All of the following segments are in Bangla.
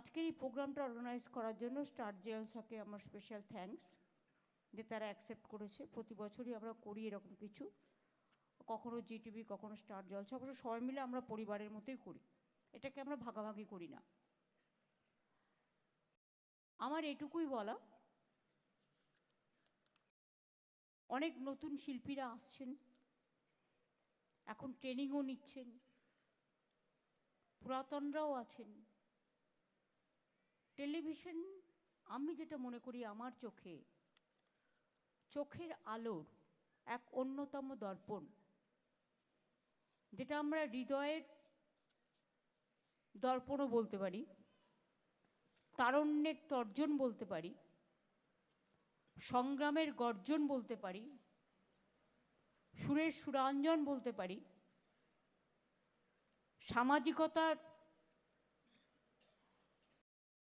আজকের এই প্রোগ্রামটা অর্গানাইজ করার জন্য স্টার জেলসাকে আমার স্পেশাল থ্যাঙ্কস যে তারা অ্যাকসেপ্ট করেছে। প্রতি বছরই আমরা করি এরকম কিছু। কখনো জিটিভি কখনো স্টার জলসা অবশ্য সবাই মিলে আমরা পরিবারের মতোই করি। এটাকে আমরা ভাগাভাগি করি না। আমার এটুকুই বলা, অনেক নতুন শিল্পীরা আসছেন, এখন ট্রেনিংও নিচ্ছেন, পুরাতনরাও আছেন। টেলিভিশন, আমি যেটা মনে করি আমার চোখে, চোখের আলোর এক অন্যতম দর্পণ, যেটা আমরা হৃদয়ের দর্পণও বলতে পারি, তারণ্যের তর্জন বলতে পারি, সংগ্রামের গর্জন বলতে পারি, সুরের সুরাঞ্জন বলতে পারি, সামাজিকতার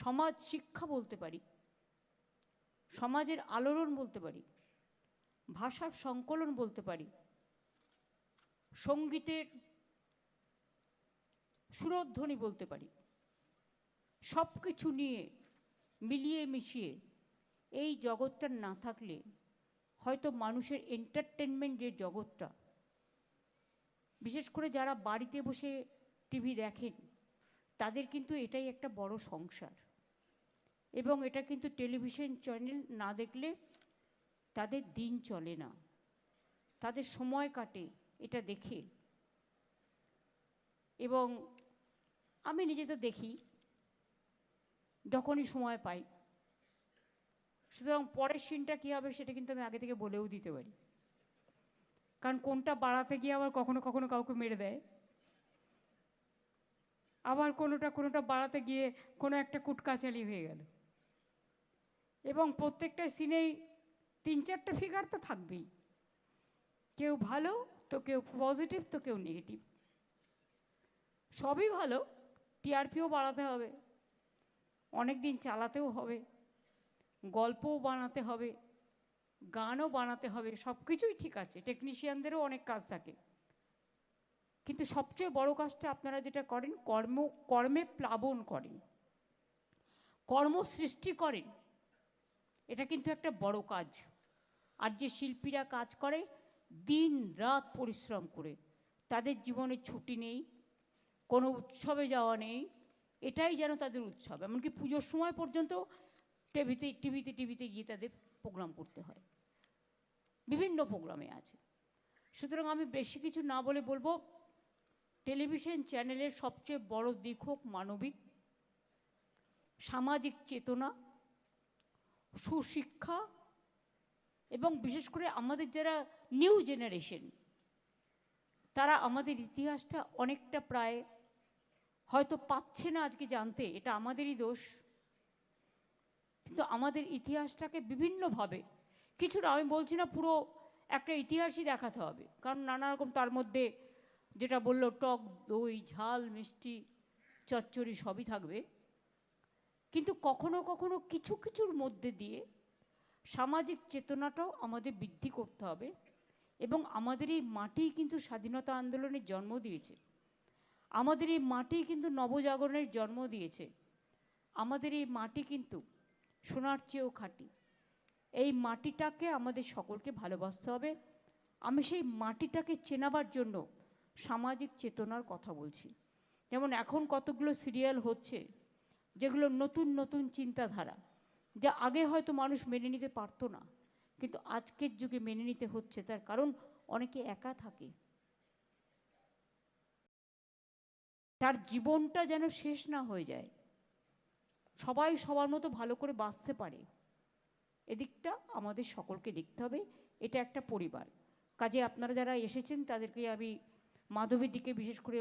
সমাজ শিক্ষা বলতে পারি, সমাজের আলোড়ন বলতে পারি, ভাষার সংকলন বলতে পারি, সঙ্গীতের সুরধ্বনি বলতে পারি সব কিছু নিয়ে মিলিয়ে মিশিয়ে এই জগৎটা না থাকলে হয়তো মানুষের এন্টারটেনমেন্ট যে জগৎটা, বিশেষ করে যারা বাড়িতে বসে টিভি দেখেন, তাদের কিন্তু এটাই একটা বড় সংসার। এবং এটা কিন্তু টেলিভিশন চ্যানেল না দেখলে তাদের দিন চলে না। তাদের সময় কাটে এটা দেখে। এবং আমি নিজে তো দেখি, যখনই সময় পাই। সুতরাং পরের সিনটা কী হবে সেটা কিন্তু আমি আগে থেকে বলেও দিতে পারি। কারণ কোনটা বাড়াতে গিয়ে আবার কখনো কখনো কাউকে মেরে দেয়। আবার কোনোটা কোনোটা বাড়াতে গিয়ে কোনো একটা কুটকাচালি হয়ে গেল। এবং প্রত্যেকটা সিনেই তিন চারটে ফিগার তো থাকবেই। কেউ ভালো, তো কেউ পজিটিভ তো কেউ নেগেটিভ সবই ভালো টিআরপিও বাড়াতে হবে অনেক দিন চালাতেও হবে, গল্পও বানাতে হবে, গানও বানাতে হবে সব কিছুই ঠিক আছে টেকনিশিয়ানদেরও অনেক কাজ থাকে। কিন্তু সবচেয়ে বড় কাজটা আপনারা যেটা করেন, কর্ম, কর্মে প্লাবন করেন। কর্ম সৃষ্টি করেন। এটা কিন্তু একটা বড় কাজ। আর যে শিল্পীরা কাজ করে, দিন রাত পরিশ্রম করে। তাদের জীবনে ছুটি নেই, কোনো উৎসবে যাওয়া নেই, এটাই যেন তাদের উৎসব। এমনকি পুজোর সময় পর্যন্ত টিভিতে টিভিতে টিভিতে গিয়ে তাদের প্রোগ্রাম করতে হয়। বিভিন্ন প্রোগ্রামে আছে। সুতরাং আমি বেশি কিছু না বলে বলব, টেলিভিশন চ্যানেলের সবচেয়ে বড় দিক হোক মানবিক। সামাজিক চেতনা সুশিক্ষা এবং বিশেষ করে আমাদের যারা নিউ জেনারেশন, তারা আমাদের ইতিহাসটা অনেকটা প্রায় হয়তো পাচ্ছে না আজকে জানতে, এটা আমাদেরই দোষ। কিন্তু আমাদের ইতিহাসটাকে বিভিন্নভাবে কিছুটা আমি বলছি না পুরো একটা ইতিহাসই দেখাতে হবে, কারণ নানা রকম তার মধ্যে যেটা বলল টক, দই, ঝাল, মিষ্টি, চচ্চড়ি সবই থাকবে। কিন্তু কখনো কখনো কিছু কিছুর মধ্যে দিয়ে সামাজিক চেতনাটাও আমাদের বৃদ্ধি করতে হবে এবং আমাদের এই মাটি কিন্তু স্বাধীনতা আন্দোলনের জন্ম দিয়েছে। আমাদের এই মাটি কিন্তু নবজাগরণের জন্ম দিয়েছে। আমাদের এই মাটি কিন্তু সোনার চেয়েও খাঁটি। এই মাটিটাকে আমাদের সকলকে ভালোবাসতে হবে। আমি সেই মাটিটাকে চেনাবার জন্য সামাজিক চেতনার কথা বলছি। যেমন এখন কতগুলো সিরিয়াল হচ্ছে যেগুলো নতুন নতুন চিন্তাধারা, যা আগে হয়তো মানুষ মেনে নিতে পারতো না, কিন্তু আজকের যুগে মেনে নিতে হচ্ছে, তার কারণ অনেকে একা থাকে। তার জীবনটা যেন শেষ না হয়ে যায়, সবাই সবার মতো ভালো করে বাঁচতে পারে। এদিকটা আমাদের সকলকে দেখতে হবে, এটা একটা পরিবার। কাজে আপনারা যারা এসেছেন, তাদেরকে আমি মাধবীর দিকে বিশেষ করে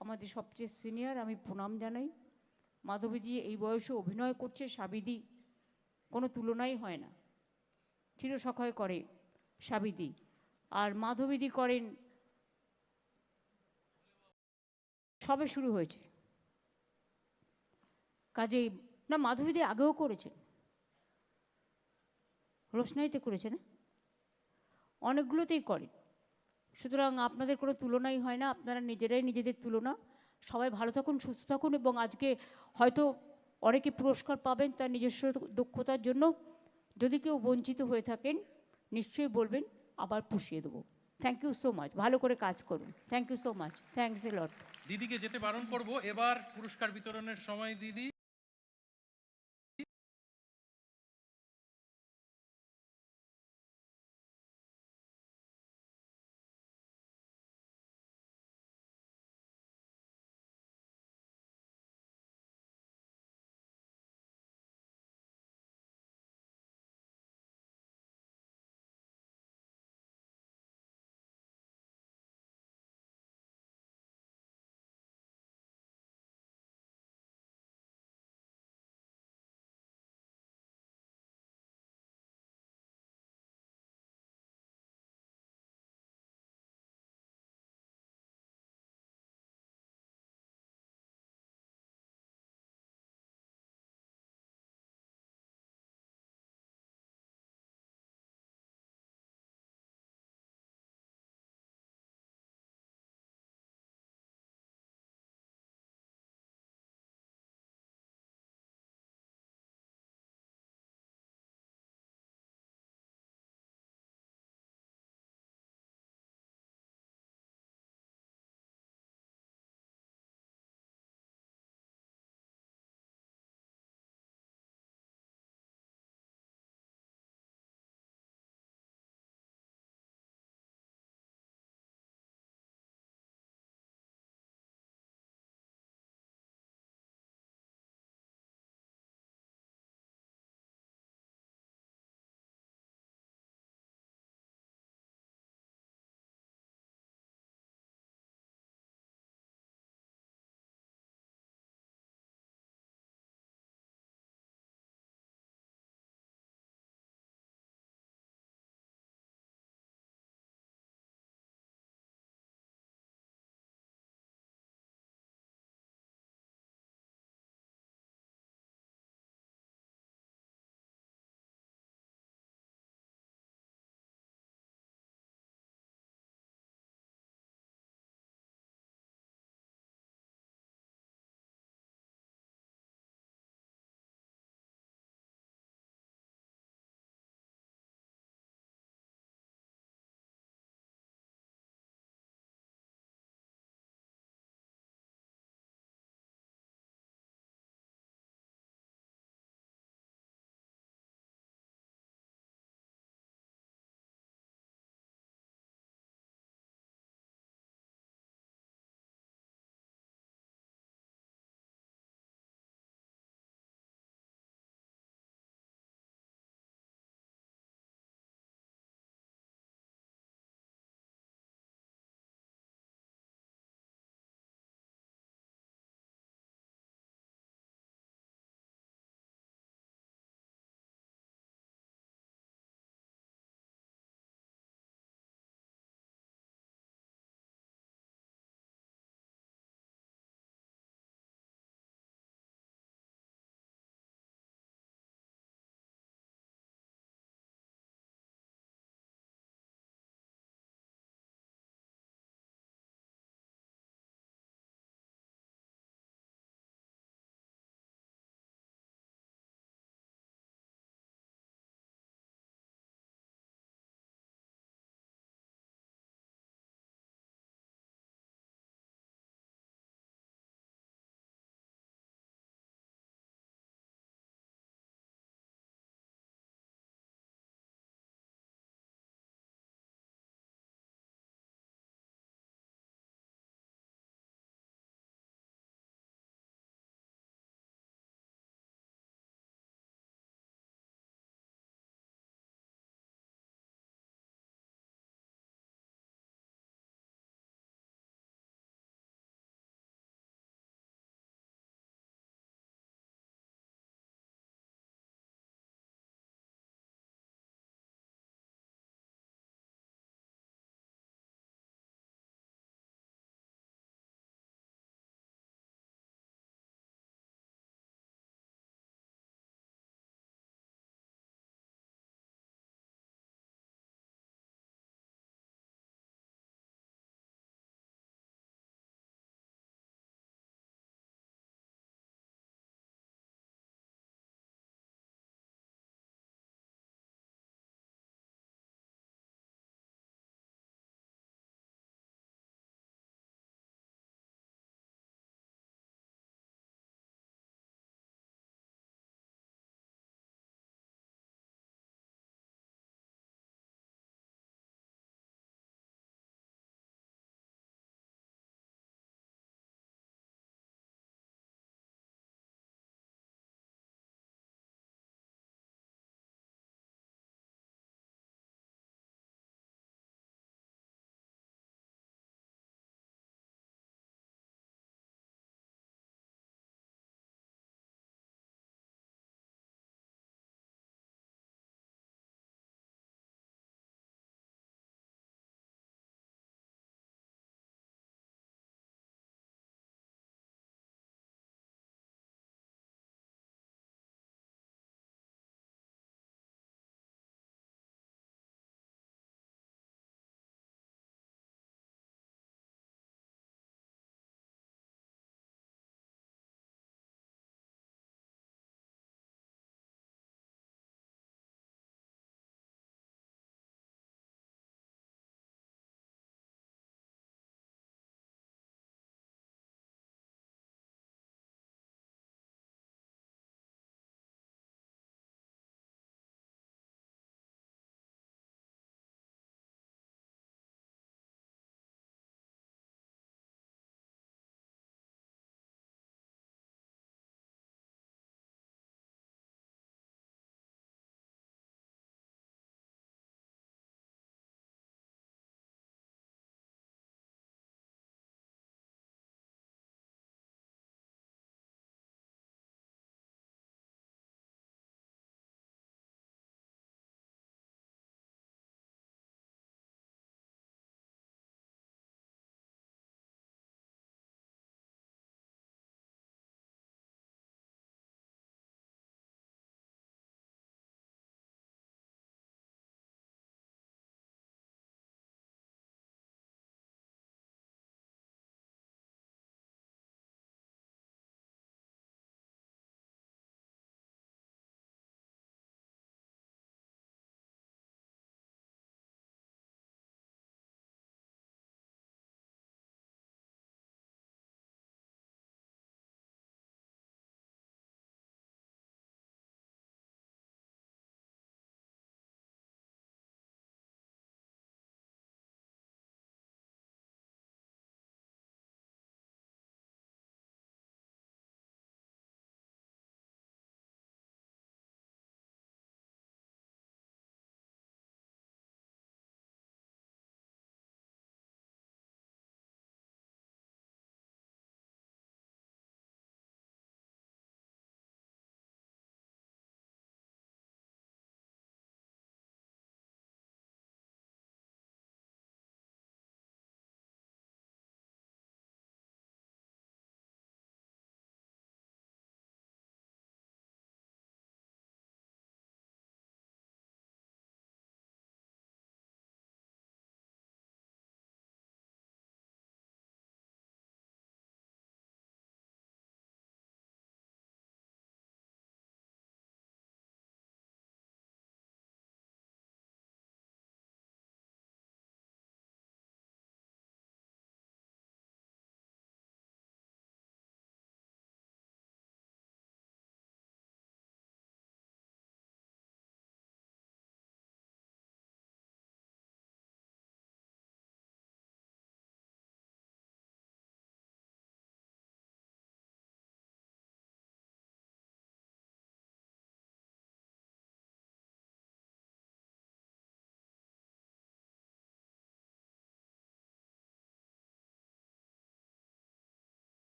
আমাদের সবচেয়ে সিনিয়র, আমি প্রণাম জানাই। মাধবীজি এই বয়সে অভিনয় করছে সাবিদি, কোনো তুলনাই হয় না। চিরসখয় করে সাবিদি। আর মাধবীদি করেন, সবে শুরু হয়েছে। কাজেই, না, মাধবীদি আগেও করেছেন। রোশনাইতে করেছে না অনেকগুলোতেই করেন। সুতরাং আপনাদের কোনো তুলনাই হয় না, আপনারা নিজেরাই নিজেদের তুলনা সবাই ভালো থাকুন, সুস্থ থাকুন এবং আজকে হয়তো অনেকে পুরস্কার পাবেন তার নিজস্ব দক্ষতার জন্য। যদি কেউ বঞ্চিত হয়ে থাকেন, নিশ্চয়ই বলবেন, আবার পুষিয়ে দেবো। থ্যাংক ইউ সো মাচ ভালো করে কাজ করুন। Thank you so much thanks a lot দিদিকে যেতে বারণ করব। এবার পুরস্কার বিতরণের সময়, দিদি।